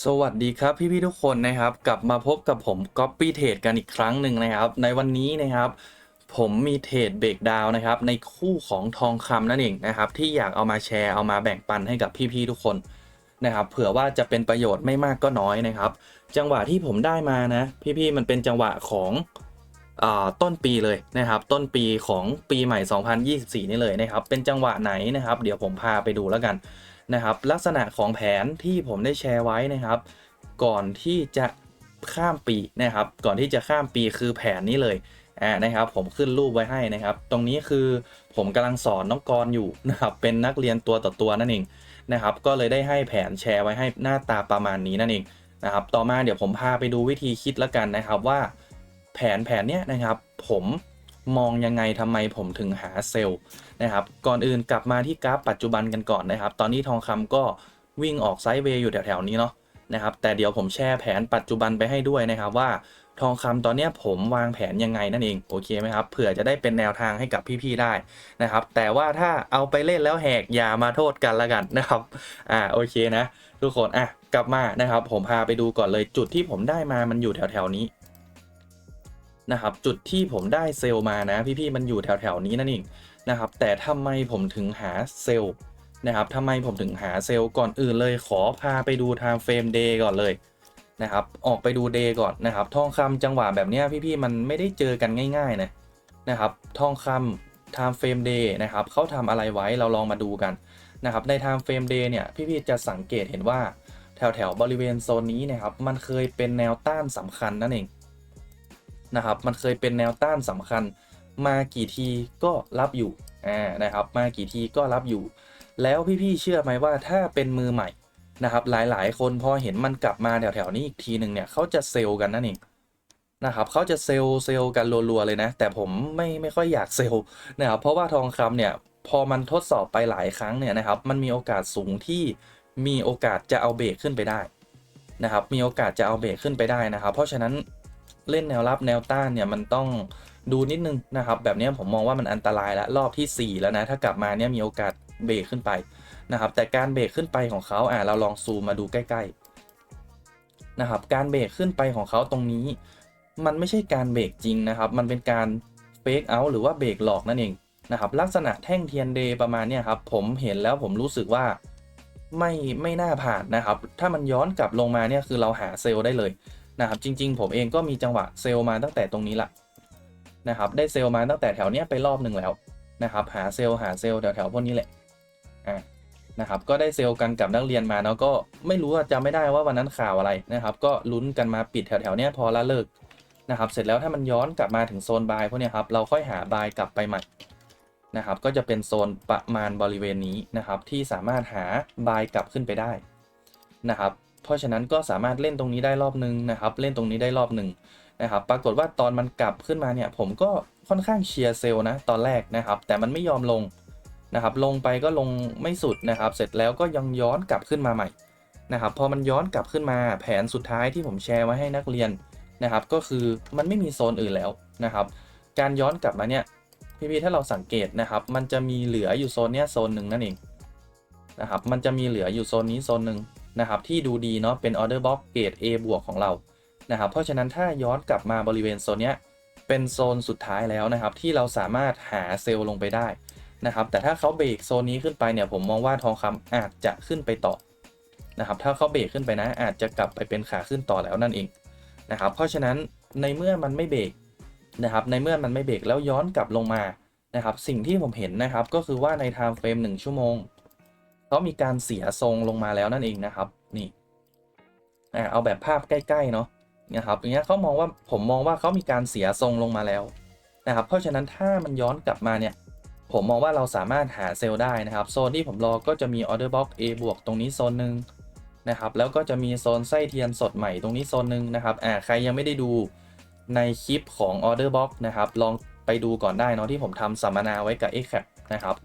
สวัสดีครับพี่ๆทุกคนนะครับกลับมาพบกับผม Copy Trade กันอีกครั้งหนึ่งนะครับ ในวันนี้นะครับ ผมมีเทรดเบรกดาวนะครับ ในคู่ของทองคำนั่นเองนะครับ ที่อยากเอามาแชร์เอามาแบ่งปันให้กับพี่ๆทุกคนนะครับ เผื่อว่าจะเป็นประโยชน์ไม่มากก็น้อยนะครับ จังหวะที่ผมได้มานะ พี่ๆมันเป็นจังหวะของอต้นปีเลยนะครับ ต้นปีของปีใหม่ 2024 นี่เลยนะครับ เป็นจังหวะไหนนะครับ เดี๋ยวผมพาไปดูแล้วกัน นะครับ ลักษณะของแผนที่ผมได้แชร์ไว้นะครับ ก่อนที่จะข้ามปีนะครับ ก่อนที่จะข้ามปีคือแผนนี้เลยอ่านะครับ ผมขึ้นรูปไว้ให้นะครับ ตรงนี้คือผมกำลังสอนน้องกรอยู่นะครับ เป็นนักเรียนตัวต่อตัวนั่นเองนะครับ ก็เลยได้ให้แผนแชร์ไว้ให้หน้าตาประมาณนี้นั่นเองนะครับ ต่อมาเดี๋ยวผมพาไปดูวิธีคิดแล้วกันนะครับว่า แผนแผนเนี้ยนะครับ ผม มองยังไงทำไมผมถึงหาเซลล์นะครับก่อนอื่นกลับมาที่กราฟปัจจุบันกันก่อนนะครับ ตอนนี้ทองคำก็วิ่งออกไซด์เวย์อยู่แถวๆนี้เนาะนะครับแต่เดี๋ยวผมแชร์แผนปัจจุบันไปให้ด้วยนะครับว่าทองคำตอนนี้ผมวางแผนยังไงนั่นเองโอเคไหมครับเผื่อจะได้เป็นแนวทางให้กับพี่ๆได้นะครับ แต่ว่าถ้าเอาไปเล่นแล้วแหกอย่ามาโทษกันละกันนะครับอ่าโอเคนะ ทุกคนอะกลับมานะครับ ผมพาไปดูก่อนเลยจุดที่ผมได้มามันอยู่แถวๆนี้ นะครับจุดที่ผมได้เซลล์มานะพี่ๆมันอยู่แถวๆนี้นั่นเองนะครับแต่ทำไมผมถึงหาเซลล์นะครับทำไมผมถึงหาเซลล์ก่อนอื่นเลยขอพาไปดู time frame day ก่อนเลยนะครับออกไปดู day ก่อนนะครับทองคำจังหวะแบบนี้พี่ๆมันไม่ได้เจอกันง่ายๆนะนะครับทองคำ time frame day นะครับเขาทำอะไรไว้เราลองมาดูกันนะครับใน time frame day เนี่ยพี่ๆจะสังเกตเห็นว่าแถวๆบริเวณโซนนี้นะครับมันเคยเป็นแนวต้านสำคัญนั่นเอง นะครับ มันเคยเป็นแนวต้านสำคัญ มากี่ทีก็รับอยู่อ่านะครับ มากี่ทีก็รับอยู่ แล้วพี่ๆเชื่อไหมว่าถ้าเป็นมือใหม่นะครับหลายๆ คนพอเห็นมันกลับมาแถวๆนี้อีกทีหนึ่งเนี่ยเขาจะเซลล์กันนั่นเองนะครับเขาจะเซลล์เซลล์กันรัวๆเลยนะ แต่ผมไม่ไม่ค่อยอยากเซลล์นะครับเพราะว่าทองคำเนี่ยพอมันทดสอบไปหลายครั้งเนี่ยนะครับมันมีโอกาสสูงที่มีโอกาสจะเอาเบรกขึ้นไปได้นะครับมีโอกาสจะเอาเบรกขึ้นไปได้นะครับ เพราะฉะนั้น เล่นแนวรับแนวต้านเนี่ยมันต้องดูนิดนึงนะครับ แบบนี้ผมมองว่ามันอันตรายแล้วรอบที่ 4 แล้วนะถ้ากลับมาเนี่ยมีโอกาสเบรกขึ้นไปนะครับ แต่การเบรกขึ้นไปของเขาอ่าเราลองซูมมาดูใกล้ๆนะครับ การเบรกขึ้นไปของเขาตรงนี้ มันไม่ใช่การเบรกจริงนะครับ มันเป็นการเฟกเอาหรือว่าเบรกหลอกนั่นเองนะครับ ลักษณะแท่งเทียนเดย์ประมาณเนี้ยครับ ผมเห็นแล้วผมรู้สึกว่าไม่ไม่น่าผ่านนะครับ ถ้ามันย้อนกลับลงมาเนี่ยคือเราหาเซลล์ได้เลย นะครับจริง ๆ ผมเองก็มีจังหวะเซลล์มาตั้งแต่ตรงนี้ละนะครับได้เซลล์มาตั้งแต่แถวเนี้ยไปรอบหนึ่งแล้วนะครับหาเซลล์หาเซลล์แถวแถวพวกนี้แหละอ่านะครับก็ได้เซลล์กันกับนักเรียนมาเนาะก็ไม่รู้จำไม่ได้ว่าวันนั้นข่าวอะไรนะครับก็ลุ้นกันมาปิดแถวแถวเนี้ยพอละเลิกนะครับเสร็จแล้วถ้ามันย้อนกลับมาถึงโซนบายพวกนี้ครับเราค่อยหาบายกลับไปใหม่นะครับก็จะเป็นโซนประมาณบริเวณนี้นะครับที่สามารถหาบายกลับขึ้นไปได้นะครับ เพราะฉะนั้นก็สามารถเล่นตรงนี้ได้รอบนึงนะครับ เล่นตรงนี้ได้รอบหนึ่งนะครับ ปรากฏว่าตอนมันกลับขึ้นมาเนี่ย ผมก็ค่อนข้างเชียร์เซลนะตอนแรกนะครับ แต่มันไม่ยอมลงนะครับ ลงไปก็ลงไม่สุดนะครับ เสร็จแล้วก็ยังย้อนกลับขึ้นมาใหม่นะครับพอมันย้อนกลับขึ้นมาแผนสุดท้ายที่ผมแชร์ไว้ให้นักเรียนนะครับ ก็คือมันไม่มีโซนอื่นแล้วนะครับ การย้อนกลับมาเนี่ยพี่ๆถ้าเราสังเกตนะครับ มันจะมีเหลืออยู่โซนเนี้ยโซนหนึ่งนั่นเองนะครับ มันจะมีเหลืออยู่โซนนี้โซนหนึ่ง นะครับที่ดูดีเนาะเป็นออเดอร์บ็อกเกรด A บวกของเรานะครับเพราะฉะนั้นถ้าย้อนกลับมาบริเวณโซนเนี้ยเป็นโซนสุดท้ายแล้วนะครับที่เราสามารถหาเซลล์ลงไปได้นะครับแต่ถ้าเขาเบรกโซนนี้ขึ้นไปเนี่ยผมมองว่าทองคำอาจจะขึ้นไปต่อนะครับถ้าเขาเบรกขึ้นไปนะอาจจะกลับไปเป็นขาขึ้นต่อแล้วนั่นเองนะครับเพราะฉะนั้นในเมื่อมันไม่เบรกนะครับในเมื่อมันไม่เบรกแล้วย้อนกลับลงมานะครับสิ่งที่ผมเห็นนะครับก็คือว่าในไทม์เฟรม1ชั่วโมง เขามีการเสียทรงลงมาแล้วนั่นเองนะครับ นี่เอาแบบภาพใกล้ๆเนาะนะครับอย่างเงี้ยเขามองว่าผมมองว่าเขามีการเสียทรงลงมาแล้วนะครับ เพราะฉะนั้นถ้ามันย้อนกลับมาเนี่ย ผมมองว่าเราสามารถหาเซลล์ได้นะครับ โซนที่ผมรอก็จะมีออเดอร์บ็อก A บวกตรงนี้โซนหนึ่งนะครับ แล้วก็จะมีโซนไส้เทียนสดใหม่ตรงนี้โซนหนึ่งนะครับ อ่าใครยังไม่ได้ดูในคลิปของออเดอร์บ็อกนะครับ ลองไปดูก่อนได้เนาะที่ผมทำสัมมนาไว้กับ a c a p นะครับ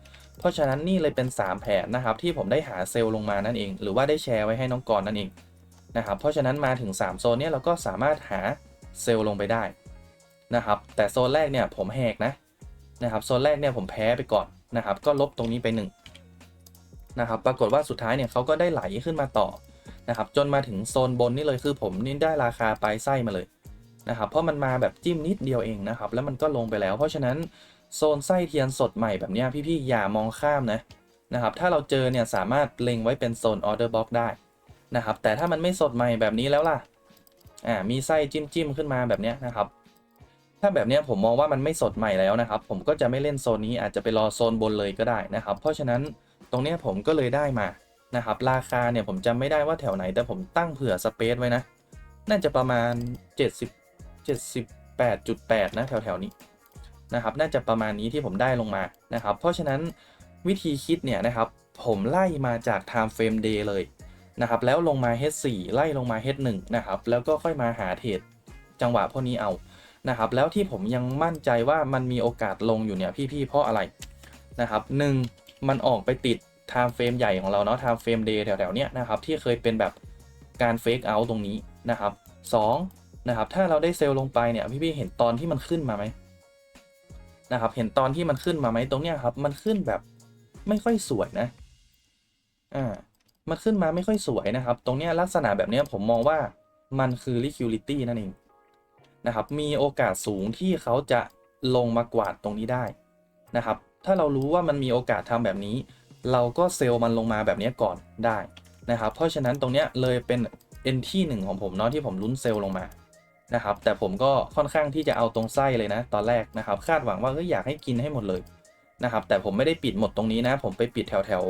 ราะฉะนั้นนี่เลยเป็น 3 แผนนะครับที่ผมได้หาเซลล์ลงมานั่นเอง หรือว่าได้แชร์ไว้ให้น้องกรนั่นเองนะครับเพราะฉะนั้นมาถึง 3 โซนนี้เราก็สามารถหาเซลล์ลงไปได้นะครับแต่โซนแรกเนี่ยผมแหกนะนะครับโซนแรกเนี่ยผมแพ้ไปก่อนนะครับก็ลบตรงนี้ไป1นะครับปรากฏว่าสุดท้ายเนี่ยเขาก็ได้ไหลขึ้นมาต่อนะครับจนมาถึงโซนบนนี่เลยคือผมนี่ได้ราคาปลายไส้มาเลยนะครับเพราะมันมาแบบจิ้มนิดเดียวเองนะครับแล้วมันก็ลงไปแล้ว เพราะฉะนั้น โซนไส้เทียนสดใหม่แบบนี้พี่ๆอย่ามองข้ามนะนะครับถ้าเราเจอเนี่ยสามารถเล็งไว้เป็นโซนออเดอร์บ็อกได้นะครับแต่ถ้ามันไม่สดใหม่แบบนี้แล้วล่ะอ่ามีไส้จิ้มจิ้มๆขึ้นมาแบบนี้นะครับ ถ้าแบบนี้ผมมองว่ามันไม่สดใหม่แล้วนะครับ ผมก็จะไม่เล่นโซนนี้อาจจะไปรอโซนบนเลยก็ได้นะครับ เพราะฉะนั้นตรงนี้ผมก็เลยได้มานะครับราคาเนี่ยผมจำไม่ได้ว่าแถวไหนแต่ผมตั้งเผื่อสเปซไว้นะน่าจะประมาณ 70 78.8 นะแถวแถวๆนี้ นะครับน่าจะประมาณนี้ที่ผมได้ลงมานะครับเพราะฉะนั้นวิธีคิดเนี่ยนะครับผมไล่มาจาก time frame day เลยนะครับแล้วลงมา H4 ไล่ลงมา H1 นะครับแล้วก็ค่อยมาหาเทรดจังหวะพวกนี้เอานะครับแล้วที่ผมยังมั่นใจว่ามันมีโอกาสลงอยู่เนี่ยพี่ๆเพราะอะไรนะครับหนึ่งมันออกไปติด time frame ใหญ่ของเราเนาะ time frame day แถวๆเนี้ยนะครับที่เคยเป็นแบบการ fake out ตรงนี้นะครับสองนะครับถ้าเราได้เซลล์ลงไปเนี่ยพี่ๆเห็นตอนที่มันขึ้นมาไหม นะครับ เห็นตอนที่มันขึ้นมาไหมตรงเนี้ยครับ มันขึ้นแบบไม่ค่อยสวยนะ อ่า มันขึ้นมาไม่ค่อยสวยนะครับ ตรงเนี้ยลักษณะแบบเนี้ยผมมองว่ามันคือ liquidity นั่นเองนะครับ มีโอกาสสูงที่เขาจะลงมากวาดตรงนี้ได้นะครับ ถ้าเรารู้ว่ามันมีโอกาสทำแบบนี้ เราก็เซลล์มันลงมาแบบนี้ก่อนได้นะครับ เพราะฉะนั้นตรงเนี้ยเลยเป็น N ที่หนึ่งของผมเนาะที่ผมลุ้นเซลล์ลงมา นะครับแต่ผมก็ค่อนข้างที่จะเอาตรงไส้เลยนะ ตอนแรกนะครับคาดหวังว่าเอยอยากให้กินให้หมดเลยนะครับแต่ผมไม่ได้ปิดหมดตรงนี้นะ ผมไปปิดแถวแถว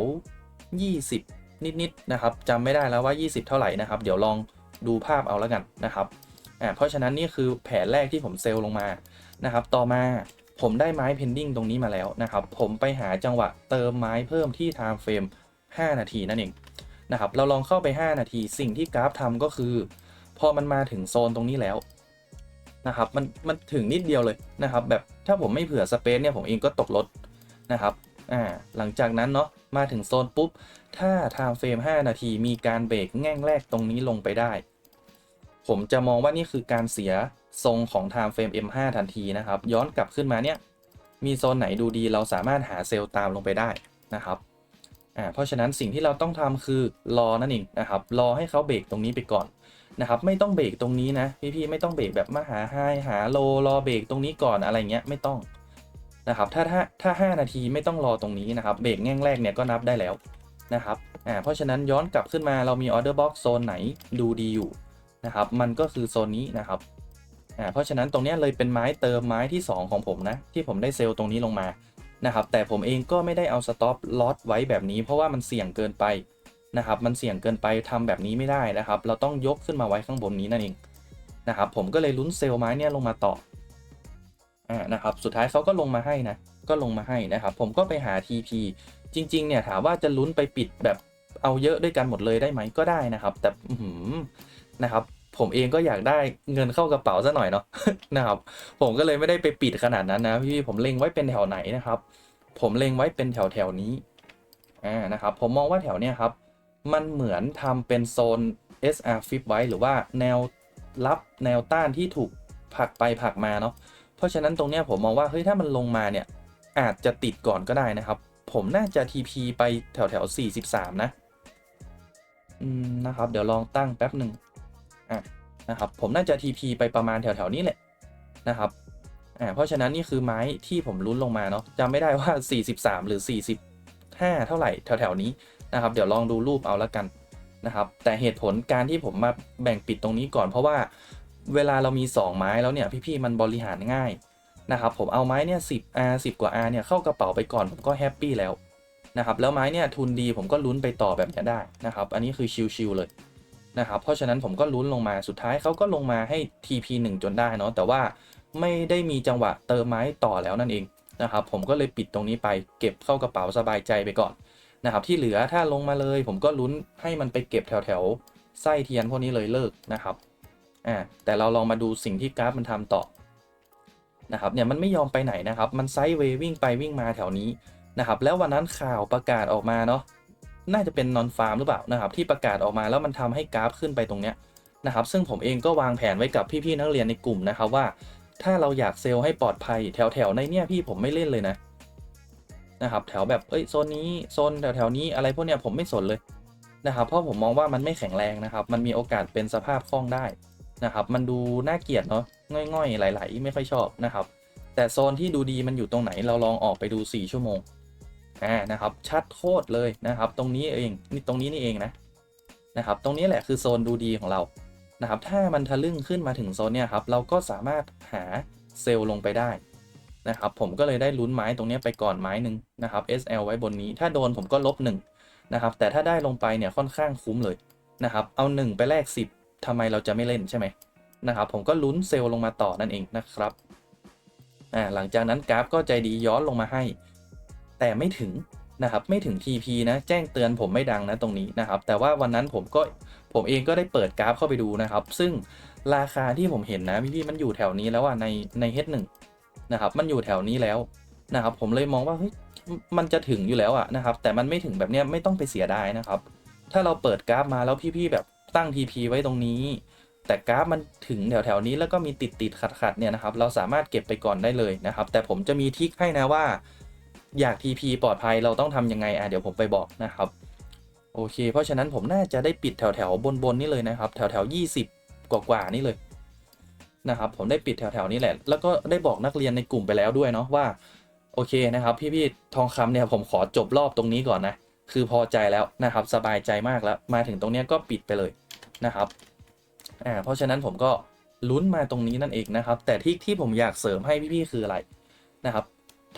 20 นิดๆนะครับจำไม่ได้แล้วว่า 20 เท่าไหร่นะครับ เดี๋ยวลองดูภาพเอาแล้วกันนะครับอ่าเพราะฉะนั้นนี่คือแผนแรกที่ผมเซลล์ลงมานะครับต่อมาผมได้ไม้เพนดิ้งตรงนี้มาแล้วนะครับผมไปหาจังหวะเติมไม้เพิ่มที่ time frame 5นาทีนั่นเองนะครับเราลองเข้าไป 5 นาที สิ่งที่กราฟทำก็คือ พอมันมาถึงโซนตรงนี้แล้วนะครับมันมันถึงนิดเดียวเลยนะครับ แบบถ้าผมไม่เผื่อสเปซเนี่ยผมเองก็ตกรถนะครับอ่าหลังจากนั้นเนาะมาถึงโซนปุ๊บ ถ้า time frame 5นาทีมีการเบรกแง่งแรกตรงนี้ลงไปได้ ผมจะมองว่านี่คือการเสียทรงของ time frame M5 ทันทีนะครับ ย้อนกลับขึ้นมาเนี่ยมีโซนไหนดูดีเราสามารถหาเซลล์ตามลงไปได้นะครับอ่าเพราะฉะนั้นสิ่งที่เราต้องทำคือรอนั่นเองนะครับรอให้เขาเบรกตรงนี้ไปก่อน นะครับไม่ต้องเบรกตรงนี้นะพี่ๆไม่ต้องเบรกแบบมาหาไฮหาโลรอเบรกตรงนี้ก่อนอะไรเงี้ยไม่ต้องนะครับถ้าถ้าถ้า 5 นาทีไม่ต้องรอตรงนี้นะครับเบรกแง่งแรกเนี่ยก็นับได้แล้วนะครับอ่าเพราะฉะนั้นย้อนกลับขึ้นมาเรามีออเดอร์บ็อกโซนไหนดูดีอยู่นะครับมันก็คือโซนนี้นะครับอ่าเพราะฉะนั้นตรงนี้เลยเป็นไม้เติมไม้ที่ 2 ของผมนะที่ผมได้เซลล์ตรงนี้ลงมานะครับแต่ผมเองก็ไม่ได้เอาสต็อปลอตไว้แบบนี้ เพราะว่ามันเสี่ยงเกินไป นะครับมันเสี่ยงเกินไปทำแบบนี้ไม่ได้นะครับ เราต้องยกขึ้นมาไว้ข้างบนนี้นั่นเองนะครับผมก็เลยลุ้นเซลล์ไม้เนี่ยลงมาต่ออ่านะครับสุดท้ายเขาก็ลงมาให้นะก็ลงมาให้นะครับ ผมก็ไปหา TP จริงๆเนี่ยถามว่าจะลุ้นไปปิดแบบเอาเยอะด้วยกันหมดเลยได้ไหมก็ได้นะครับ แต่หือนะครับผมเองก็อยากได้เงินเข้ากระเป๋าซะหน่อยเนาะนะครับผมก็เลยไม่ได้ไปปิดขนาดนั้นนะพี่ผมเล็งไว้เป็นแถวไหนนะครับ ผมเล็งไว้เป็นแถวแถวนี้อ่านะครับผมมองว่าแถวเนี้ยครับ มันเหมือนทำเป็นโซน SR flip ไว้หรือว่าแนวรับแนวต้านที่ถูกผลักไปผลักมาเนาะเพราะฉะนั้นตรงเนี้ยผมมองว่าเฮ้ยถ้ามันลงมาเนี่ยอาจจะติดก่อนก็ได้นะครับ ผมน่าจะ TP ไปแถวแถว43 นะอืมนะครับ เดี๋ยวลองตั้งแป๊บหนึ่งอะนะครับผมน่าจะ TP ไปประมาณแถวแถวนี้แหละนะครับอ่าเพราะฉะนั้นนี่คือไม้ที่ผมลุ้นลงมาเนาะจำไม่ได้ว่า 43 หรือ 45 เท่าไหร่แถวแถวนี้ นะครับ เดี๋ยวลองดูรูปเอาละกันนะครับ แต่เหตุผลการที่ผมมาแบ่งปิดตรงนี้ก่อนเพราะว่าเวลาเรามี 2 ไม้แล้วเนี่ยพี่ๆมันบริหารง่ายนะครับผมเอาไม้เนี่ย10 R 10กว่า R เนี่ยเข้ากระเป๋าไปก่อนผมก็แฮปปี้แล้วนะครับแล้วไม้เนี่ยทุนดีผมก็ลุ้นไปต่อแบบนี้ได้นะครับอันนี้คือชิลๆเลยนะครับเพราะฉะนั้นผมก็ลุ้นลงมาสุดท้ายเขาก็ลงมาให้ TP 1 จนได้เนาะแต่ว่าไม่ได้มีจังหวะเติมไม้ต่อแล้วนั่นเองนะครับผมก็เลยปิดตรงนี้ไปเก็บเข้ากระเป๋าสบายใจไปก่อน นะครับที่เหลือถ้าลงมาเลย ผมก็ลุ้นให้มันไปเก็บแถวแถวไส้เทียนพวกนี้เลยเลิกนะครับอ่าแต่เราลองมาดูสิ่งที่กราฟมันทำต่อนะครับเนี่ยมันไม่ยอมไปไหนนะครับมันไซด์เววิ่งไปวิ่งมาแถวนี้นะครับแล้ววันนั้นข่าวประกาศออกมาเนาะน่าจะเป็นนอนฟาร์มหรือเปล่านะครับที่ประกาศออกมาแล้วมันทำให้กราฟขึ้นไปตรงเนี้ยนะครับซึ่งผมเองก็วางแผนไว้กับพี่ๆนักเรียนในกลุ่มนะครับว่า ถ้าเราอยากเซลล์ให้ปลอดภัยแถวๆในเนี้ยพี่ผมไม่เล่นเลยนะ นะครับแถวแบบเอ้ยโซนนี้โซนแถวๆนี้อะไรพวกเนี้ยผมไม่สนเลยนะครับเพราะผมมองว่ามันไม่แข็งแรงนะครับ มันมีโอกาสเป็นสภาพคล่องได้นะครับ มันดูน่าเกลียดเนาะง่อยๆ ไหลๆไม่ค่อยชอบนะครับ แต่โซนที่ดูดีมันอยู่ตรงไหนเราลองออกไปดู 4 ชั่วโมงอ่านะครับชัดโคตรเลยนะครับ ตรงนี้เองนี่ตรงนี้นี่เองนะนะครับ ตรงนี้แหละคือโซนดูดีของเรานะครับ ถ้ามันทะลึ่งขึ้นมาถึงโซนเนี่ยครับเราก็สามารถหาเซลล์ลงไปได้ นะครับผมก็เลยได้ลุ้นไม้ตรงนี้ไปก่อนไม้หนึ่งนะครับ SL ไว้บนนี้ถ้าโดนผมก็ลบ1นะครับแต่ถ้าได้ลงไปเนี่ยค่อนข้างคุ้มเลยนะครับเอา 1 ไปแลก10ทำไมเราจะไม่เล่นใช่ไหมนะครับผมก็ลุ้นเซลล์ลงมาต่อนั่นเองนะครับอ่าหลังจากนั้นกราฟก็ใจดีย้อนลงมาให้ แต่ไม่ถึงนะครับไม่ถึง TP นะแจ้งเตือนผมไม่ดังนะตรงนี้นะครับแต่ว่าวันนั้นผมก็ผมเองก็ได้เปิดกราฟเข้าไปดูนะครับ ซึ่งราคาที่ผมเห็นนะพี่ๆมันอยู่แถวนี้แล้วอะในใน H1 นะครับมันอยู่แถวนี้แล้วนะครับผมเลยมองว่าเฮ้ยมันจะถึงอยู่แล้วอะนะครับแต่มันไม่ถึงแบบเนี้ยไม่ต้องไปเสียดายนะครับ ถ้าเราเปิดกราฟมาแล้วพี่ๆแบบตั้ง TP ไว้ตรงนี้ แต่กราฟมันถึงแถวๆนี้แล้วก็มีติดติดขัดขัดๆเนี่ยนะครับเราสามารถเก็บไปก่อนได้เลยนะครับ แต่ผมจะมีทิคให้นะว่า อยาก TP ปลอดภัยเราต้องทำยังไงอะเดี๋ยวผมไปบอกนะครับโอเค เพราะฉะนั้นผมน่าจะได้ปิดแถวๆบนๆนี่เลยนะครับ แถวๆ20 กว่าๆนี่เลย นะครับผมได้ปิดแถวๆนี้แหละ แล้วก็ได้บอกนักเรียนในกลุ่มไปแล้วด้วยเนาะว่าโอเคนะครับ พี่ๆทองคำเนี่ยผมขอจบรอบตรงนี้ก่อนนะคือพอใจแล้วนะครับสบายใจมากแล้ว มาถึงตรงนี้ก็ปิดไปเลยนะครับอ่าเพราะฉะนั้นผมก็ลุ้นมาตรงนี้นั่นเองนะครับ แต่ที่ที่ผมอยากเสริมให้พี่ๆคืออะไรนะครับ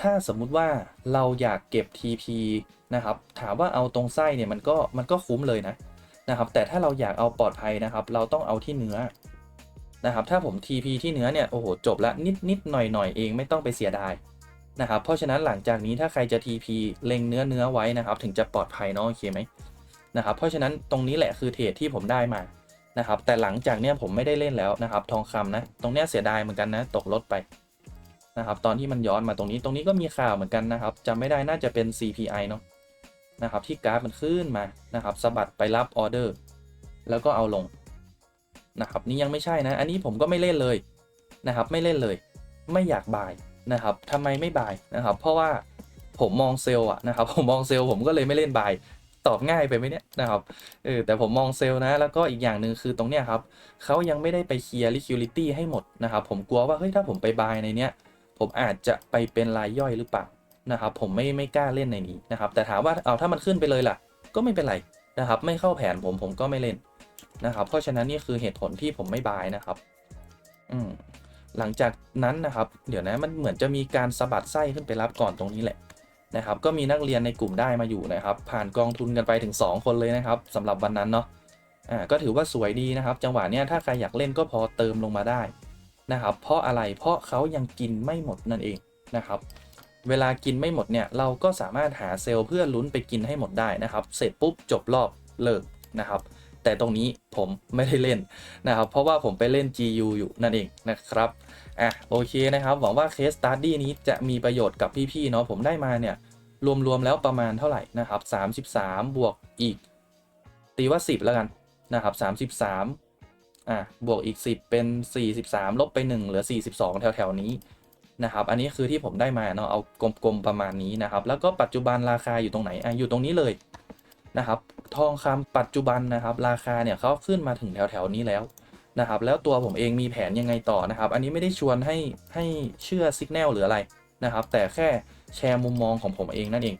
ถ้าสมมุติว่าเราอยากเก็บ TP นะครับ ถามว่าเอาตรงไส้เนี่ยมันก็มันก็คุ้มเลยนะนะครับ แต่ถ้าเราอยากเอาปลอดภัยนะครับ เราต้องเอาที่เนื้อ นะครับ ถ้าผม TP ที่เนื้อเนี่ย โอ้โห จบละนิดนิดหน่อยหน่อยเองไม่ต้องไปเสียดายนะครับ เพราะฉะนั้นหลังจากนี้ถ้าใครจะ TP เล็งเนื้อเนื้อไว้นะครับ ถึงจะปลอดภัยเนาะโอเคไหมนะครับ เพราะฉะนั้นตรงนี้แหละคือเทรดที่ผมได้มานะครับ แต่หลังจากเนี้ยผมไม่ได้เล่นแล้วนะครับ ทองคำนะ ตรงเนี้ยเสียดายเหมือนกันนะ ตกรถไปนะครับ ตอนที่มันย้อนมาตรงนี้ ตรงนี้ก็มีข่าวเหมือนกันนะครับจำไม่ได้น่าจะเป็น CPI เนาะนะครับ ที่กราฟมันขึ้นมานะครับสะบัดไปรับออเดอร์แล้วก็เอาลง นะครับนี่ยังไม่ใช่นะ อันนี้ผมก็ไม่เล่นเลยนะครับ ไม่เล่นเลย ไม่อยากบายนะครับทำไมไม่บายนะครับ เพราะว่าผมมองเซลล์อะนะครับ ผมมองเซลล์ผมก็เลยไม่เล่นบายตอบง่ายไปไหมเนี่ยนะครับเออแต่ผมมองเซลล์นะ แล้วก็อีกอย่างหนึ่งคือตรงเนี้ยครับเขายังไม่ได้ไปเคลียร์ liquidity ให้หมดนะครับ ผมกลัวว่าเฮ้ยถ้าผมไปบายในเนี้ยผมอาจจะไปเป็นรายย่อยหรือเปล่านะครับ ผมไม่ไม่กล้าเล่นในนี้นะครับ แต่ถามว่าเอาถ้ามันขึ้นไปเลยล่ะ ก็ไม่เป็นไรนะครับ ไม่เข้าแผนผมผมก็ไม่เล่น นะครับ เพราะฉะนั้นนี่คือเหตุผลที่ผมไม่บายนะครับ อืมหลังจากนั้นนะครับ เดี๋ยวนะมันเหมือนจะมีการสะบัดไส้ขึ้นไปรับก่อนตรงนี้แหละนะครับ ก็มีนักเรียนในกลุ่มได้มาอยู่นะครับ ผ่านกองทุนกันไปถึง 2 คนเลยนะครับสำหรับวันนั้นเนาะอ่าก็ถือว่าสวยดีนะครับ จังหวะเนี้ยถ้าใครอยากเล่นก็พอเติมลงมาได้นะครับ เพราะอะไรเพราะเขายังกินไม่หมดนั่นเองนะครับ เวลากินไม่หมดเนี่ยเราก็สามารถหาเซลล์เพื่อลุ้นไปกินให้หมดได้นะครับ เสร็จปุ๊บจบรอบเลิกนะครับ แต่ตรงนี้ผมไม่ได้เล่นนะครับ เพราะว่าผมไปเล่น GU อยู่นั่นเองนะครับอะโอเคนะครับ หวังว่าเคสตัดดี้นี้จะมีประโยชน์กับพี่ๆเนาะผมได้มาเนี่ย รวมๆแล้วประมาณเท่าไหร่นะครับ 33 บวกอีก ตีว่า 10 แล้วกันนะครับ 33อะบวกอีก 10 เป็น 43 ลบไป 1 เหลือ 42 แถวๆนี้นะครับ อันนี้คือที่ผมได้มาเนาะเอากลมๆประมาณนี้นะครับ แล้วก็ปัจจุบันราคาอยู่ตรงไหนอะอยู่ตรงนี้เลย นะครับทองคำปัจจุบันนะครับ ราคาเนี่ยเขาขึ้นมาถึงแถวๆนี้แล้วนะครับ แล้วตัวผมเองมีแผนยังไงต่อนะครับ อันนี้ไม่ได้ชวนให้ให้เชื่อสัญญาณหรืออะไรนะครับ แต่แค่แชร์มุมมองของผมเองนั่นเอง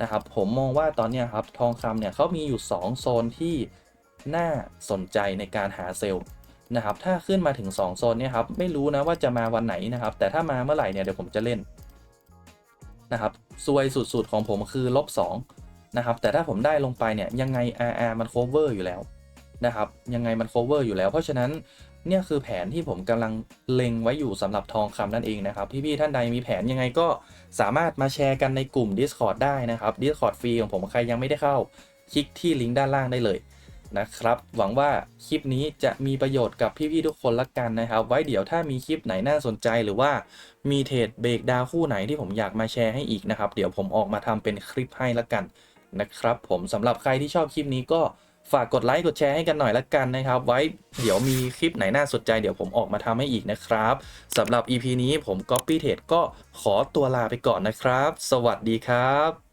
นะครับ ผมมองว่าตอนนี้ครับทองคำเนี่ยเขามีอยู่ 2 โซนที่น่าสนใจในการหาเซลล์นะครับ ถ้าขึ้นมาถึง 2 โซนเนี่ยครับ ไม่รู้นะว่าจะมาวันไหนนะครับ แต่ถ้ามาเมื่อไหร่เนี่ยเดี๋ยวผมจะเล่นนะครับซวยสุดๆของผมคือลบ2 นะครับแต่ถ้าผมได้ลงไปเนี่ยยังไง RR มัน cover อยู่แล้วนะครับยังไงมัน cover อยู่แล้ว เพราะฉะนั้นเนี่ยคือแผนที่ผมกำลังเล็งไว้อยู่สำหรับทองคำนั่นเองนะครับพี่ๆท่านใดมีแผนยังไงก็สามารถมาแชร์กันในกลุ่ม Discord ได้นะครับ Discord ฟรีของผมใครยังไม่ได้เข้า คลิกที่ลิงก์ด้านล่างได้เลยนะครับ หวังว่าคลิปนี้จะมีประโยชน์กับพี่ๆทุกคนละกันนะครับ ไว้เดี๋ยวถ้ามีคลิปไหนน่าสนใจหรือว่ามีเทรดเบรกดาวคู่ไหนที่ผมอยากมาแชร์ให้อีกนะครับ เดี๋ยวผมออกมาทำเป็นคลิปให้ละกัน นะครับผมสำหรับใครที่ชอบคลิปนี้ก็ฝากกดไลค์กดแชร์ให้กันหน่อยละกันนะครับ ไว้เดี๋ยวมีคลิปไหนน่าสนใจเดี๋ยวผมออกมาทำให้อีกนะครับสำหรับ EP นี้ผม Copy Trade ก็ขอตัวลาไปก่อนนะครับ สวัสดีครับ